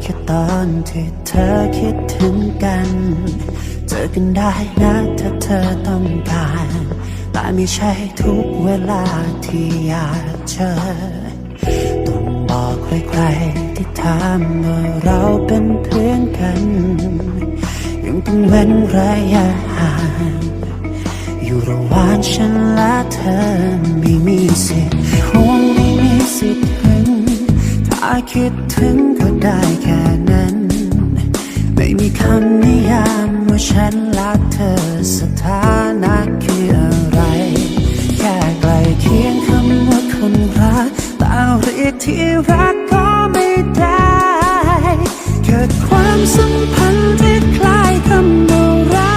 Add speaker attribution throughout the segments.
Speaker 1: แค่ตอนที่เธอคิดถึงกัน เจอกันได้นะถ้าเธอต้องการแต่ไม่ใช่ทุกเวลาที่อยากเจอ บอกใครๆที่ถามว่าเราเป็นเพื่อนกัน ยังต้องเว้นระยะห่างอยู่ระหว่างฉันและเธอไม่มีสิทธิ์ห่วงไม่มีสิทธิ์ถึง ถ้าคิดถึงก็ได้แค่นั้น ไม่มีคำนิยามว่าฉันและเธอสถาน เรียกที่รักก็ไม่ได้ เกิดความสัมพันธ์ที่คล้ายคำว่ารั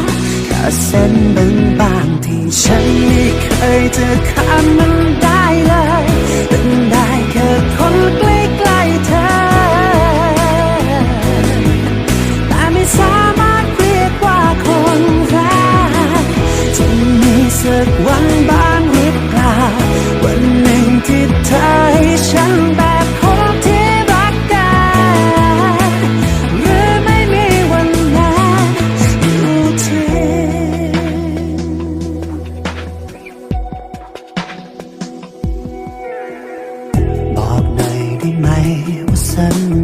Speaker 1: กแค่เส้นบางบางๆที่ฉันไม่เคยจะข้ามมันได้เลยเป็นได้แค่คนใกล้ๆเธอ แต่ไม่สามารถเรียกว่าคนรักจะมีสักวันบ้าง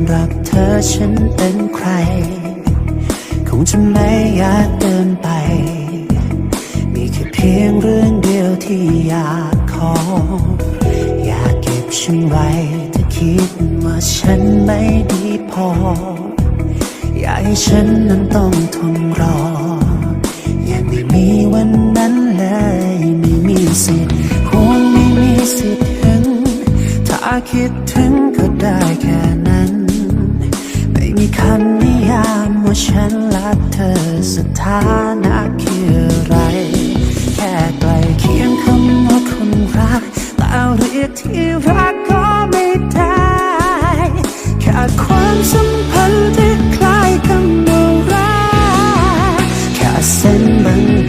Speaker 1: ำหรับเธอฉันเป็นใคร คงจะไม่อยากเดินไป มีแค่เพียงเรื่องเดียวที่อยากขอ อยากเก็บฉันไว้ถ้าคิดว่าฉันไม่ดีพอ อยากให้ฉันนั้นต้องทนรอ ยังไม่มีวันนั้นเลยไม่มีสิทธิ์ห่วงไม่มีสิทธิ์ถึง ถ้าคิดถึงก็ได้แค่ สถานะคืออะไร แค่ใกล้เคียงคำว่าคนรักแต่เรียกที่รักก็ไม่ได้แค่ความสัมพันธ์ที่คล้ายคำว่ารักแค่เส้น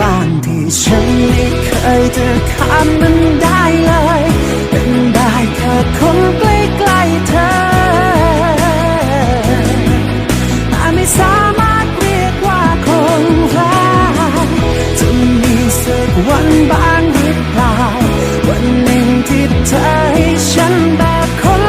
Speaker 1: บางๆที่ฉันไม่เคยจะข้ามมันได้เลย นบ้างหรือเปล่า วันหนึ่งที่เธอให้ฉันแบบคน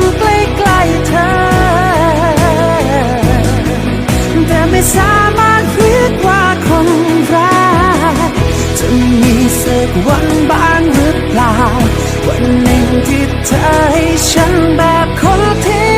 Speaker 1: สามารถเรีว่าคนรักจะมีสักวันบ้างหรือเปล่า วันหนึ่งที่เธอให้ฉันแบบคนที่